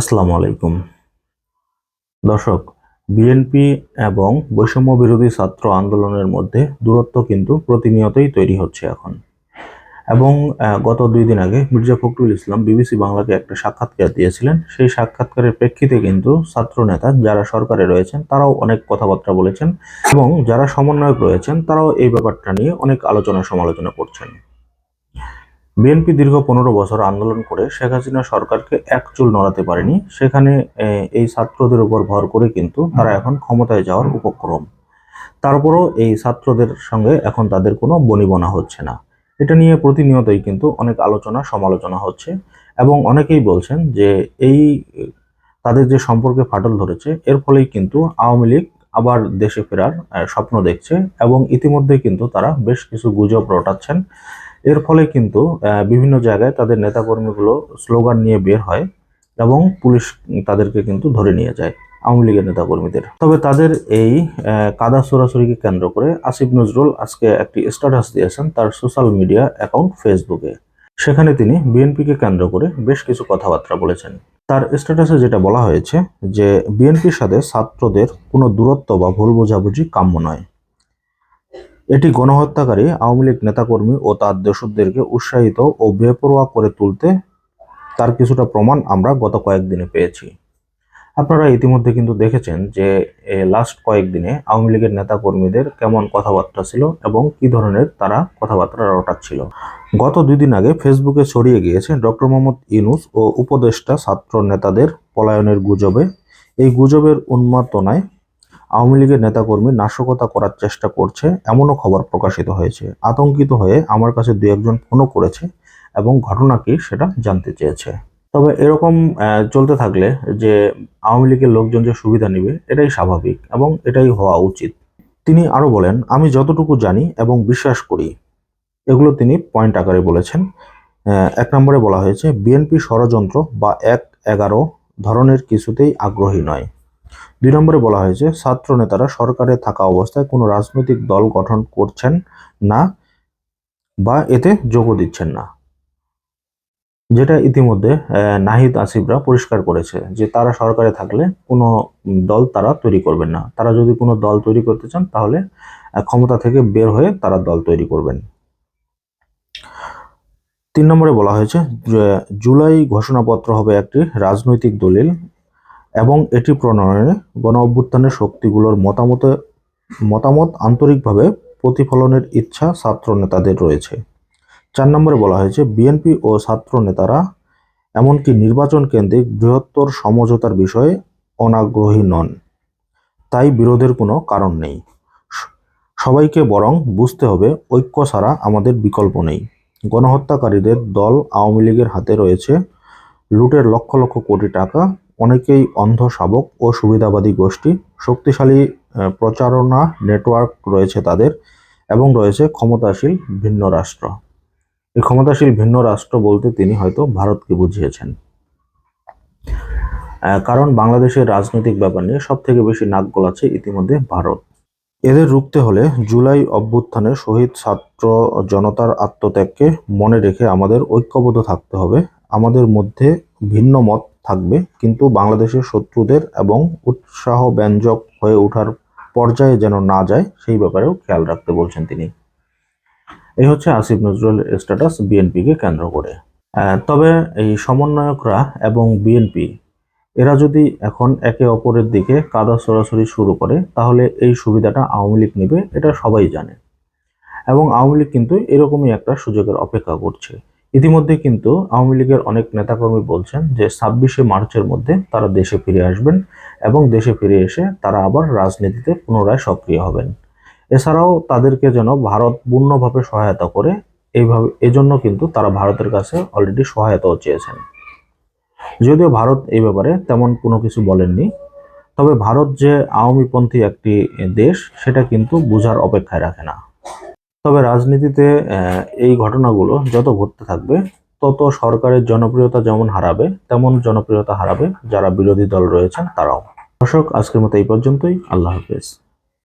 আসসালামু আলাইকুম। দর্শক, বিএনপি এবং বৈষম্য বিরোধী ছাত্র আন্দোলনের মধ্যে দূরত্ব কিন্তু প্রতিনিয়তই তৈরি হচ্ছে এখন। এবং গত দুই দিন আগে মির্জা ফখরুল ইসলাম বিবিসি বাংলাকে একটা সাক্ষাৎকার দিয়েছিলেন। সেই সাক্ষাৎকারের প্রেক্ষিতে কিন্তু ছাত্র নেতা যারা সরকারে রয়েছেন, তারাও অনেক কথাবার্তা বলেছেন এবং যারা সমন্বয়ক রয়েছেন, তারাও এই ব্যাপারটা নিয়ে অনেক আলোচনা সমালোচনা করছেন। বিএনপি দীর্ঘ পনেরো বছর আন্দোলন করে শেখ হাসিনা সরকারকে এক চুল নড়াতে পারেনি। সেখানে এই ছাত্রদের উপর ভর করে কিন্তু তারা এখন ক্ষমতায় যাওয়ার উপক্রম। তারপরও এই ছাত্রদের সঙ্গে এখন তাদের কোনো বনিবনা হচ্ছে না। এটা নিয়ে প্রতিনিয়তই কিন্তু অনেক আলোচনা সমালোচনা হচ্ছে এবং অনেকেই বলছেন যে এই তাদের যে সম্পর্কে ফাটল ধরেছে এর ফলেই কিন্তু আওয়ামী লীগ আবার দেশে ফেরার স্বপ্ন দেখছে এবং ইতিমধ্যে কিন্তু তারা বেশ কিছু গুজব রটাচ্ছেন। এর ফলে কিন্তু বিভিন্ন জায়গায় তাদের নেতাকর্মীগুলো স্লোগান নিয়ে বের হয় এবং পুলিশ তাদেরকে কিন্তু ধরে নিয়ে যায়, আওয়ামী লীগের নেতাকর্মীদের। তবে তাদের এই কাদা সরাসরিকে কেন্দ্র করে আসিফ নজরুল আজকে একটি স্ট্যাটাস দিয়েছেন তার সোশ্যাল মিডিয়া অ্যাকাউন্ট ফেসবুকে সেখানে তিনি বিএনপিকে কেন্দ্র করে বেশ কিছু কথাবার্তা বলেছেন। তার স্ট্যাটাসে যেটা বলা হয়েছে যে, বিএনপির সাথে ছাত্রদের কোনো দূরত্ব বা ভুল বোঝাবুঝি কাম্য নয়। এটি গণহত্যাকারী, আওয়ামী লীগ নেতাকর্মী ও তার দোষদেরকে উৎসাহিত ও বেপরোয়া করে তুলতে তার কিছুটা প্রমাণ আমরা গত কয়েকদিনে পেয়েছি। আপনারা ইতিমধ্যে কিন্তু দেখেছেন যে লাস্ট কয়েকদিনে আওয়ামী লীগের নেতাকর্মীদের কেমন কথাবার্তা ছিল এবং কি ধরনের তারা কথাবার্তা রটাচ্ছিল গত দুই দিন আগে ফেসবুকে ছড়িয়ে গিয়েছে ডক্টর মোহাম্মদ ইনুস ও উপদেষ্টা ছাত্র নেতাদের পলায়নের গুজবে। এই গুজবের উন্মাদনায় আওয়ামী লীগের নেতাকর্মী নাশকতা করার চেষ্টা করছে, এমনও খবর প্রকাশিত হয়েছে। আতঙ্কিত হয়ে আমার কাছে দু একজন ফোনও করেছে এবং ঘটনা কি সেটা জানতে চেয়েছে। তবে এরকম চলতে থাকলে যে আওয়ামী লীগের লোকজন যে সুবিধা নেবে, এটাই স্বাভাবিক এবং এটাই হওয়া উচিত। তিনি আরও বলেন, আমি যতটুকু জানি এবং বিশ্বাস করি, এগুলো তিনি পয়েন্ট আকারে বলেছেন। এক নম্বরে বলা হয়েছে, বিএনপি ষড়যন্ত্র বা এক এগারো ধরনের কিছুতেই আগ্রহী নয়। দুই নম্বরে বলা হয়েছে, ছাত্র নেতারা সরকারে থাকা অবস্থায় কোনো রাজনৈতিক দল গঠন করছেন না বা এতে যোগও দিচ্ছেন না। যেটা ইতিমধ্যে নাহিদ আসিফরা পরিষ্কার করেছে যে তারা সরকারে থাকলে কোনো দল তারা তৈরি করবেন না। তারা যদি কোনো দল তৈরি করতে চান, তাহলে ক্ষমতা থেকে বের হয়ে তারা দল তৈরি করবেন। তিন নম্বরে বলা হয়েছে জুলাই ঘোষণাপত্র হবে একটি রাজনৈতিক দলিল। এবং এটি প্রণয়নে গণ অভ্যুত্থানের শক্তিগুলোর মতামত মতামত আন্তরিকভাবে প্রতিফলনের ইচ্ছা ছাত্র নেতাদের রয়েছে। চার নম্বরে বলা হয়েছে, বিএনপি ও ছাত্র নেতারা এমনকি নির্বাচন কেন্দ্রিক বৃহত্তর সমঝোতার বিষয়ে অনাগ্রহী নন। তাই বিরোধের কোনো কারণ নেই। সবাইকে বরং বুঝতে হবে, ঐক্য ছাড়া আমাদের বিকল্প নেই। গণহত্যাকারীদের দল আওয়ামী লীগের হাতে রয়েছে, লুটের লক্ষ লক্ষ কোটি টাকা অনেকেই অন্ধ শাবক ও সুবিধাবাদী গোষ্ঠী, শক্তিশালী প্রচারণা নেটওয়ার্ক রয়েছে তাদের এবং রয়েছে ক্ষমতাশীল ভিন্ন রাষ্ট্র। এই ক্ষমতাশীল ভিন্ন রাষ্ট্র বলতে তিনি হয়তো ভারতকে বুঝিয়েছেন। কারণ বাংলাদেশের রাজনৈতিক ব্যাপার নিয়ে সব থেকে বেশি নাক গলাচ্ছে ইতিমধ্যে ভারত। এদের রুখতে হলে জুলাই অভ্যুত্থানে শহীদ ছাত্র জনতার আত্মত্যাগকে মনে রেখে আমাদের ঐক্যবদ্ধ থাকতে হবে। আমাদের মধ্যে ভিন্ন মত থাকবে, কিন্তু বাংলাদেশের শত্রুদের এবং উৎসাহ ব্যঞ্জক হয়ে ওঠার পর্যায়ে যেন না যায়, সেই ব্যাপারেও খেয়াল রাখতে বলছেন তিনি। এই হচ্ছে আসিফ নজরুলের স্ট্যাটাস বিএনপিকে কেন্দ্র করে। তবে এই সমন্বয়করা এবং বিএনপি, এরা যদি এখন একে অপরের দিকে কাদা সরাসরি শুরু করে, তাহলে এই সুবিধাটা আওয়ামী লীগ নেবে, এটা সবাই জানে। এবং আওয়ামী লীগ কিন্তু এরকমই একটা সুযোগের অপেক্ষা করছে। ইতিমধ্যে কিন্তু আওয়ামী লীগের অনেক নেতাকর্মী বলছেন যে ছাব্বিশে মার্চের মধ্যে তারা দেশে ফিরে আসবেন এবং দেশে ফিরে এসে তারা আবার রাজনীতিতে পুনরায় সক্রিয় হবেন। এছাড়াও তাদেরকে যেন ভারত পূর্ণভাবে সহায়তা করে, এইভাবে, এজন্য কিন্তু তারা ভারতের কাছে অলরেডি সহায়তাও চেয়েছেন। যদিও ভারত এই ব্যাপারে তেমন কোনো কিছু বলেননি, তবে ভারত যে আওয়ামীপন্থী একটি দেশ, সেটা কিন্তু বোঝার অপেক্ষায় রাখে না। তবে রাজনীতিতে এই ঘটনাগুলো যত ঘটতে থাকবে, তত সরকারের জনপ্রিয়তা যেমন হারাবে, তেমন জনপ্রিয়তা হারাবে। যারা বিরোধী দল রয়েছেন, তারাও। দর্শক, আজকের মতো এই পর্যন্তই। আল্লাহ হাফেজ।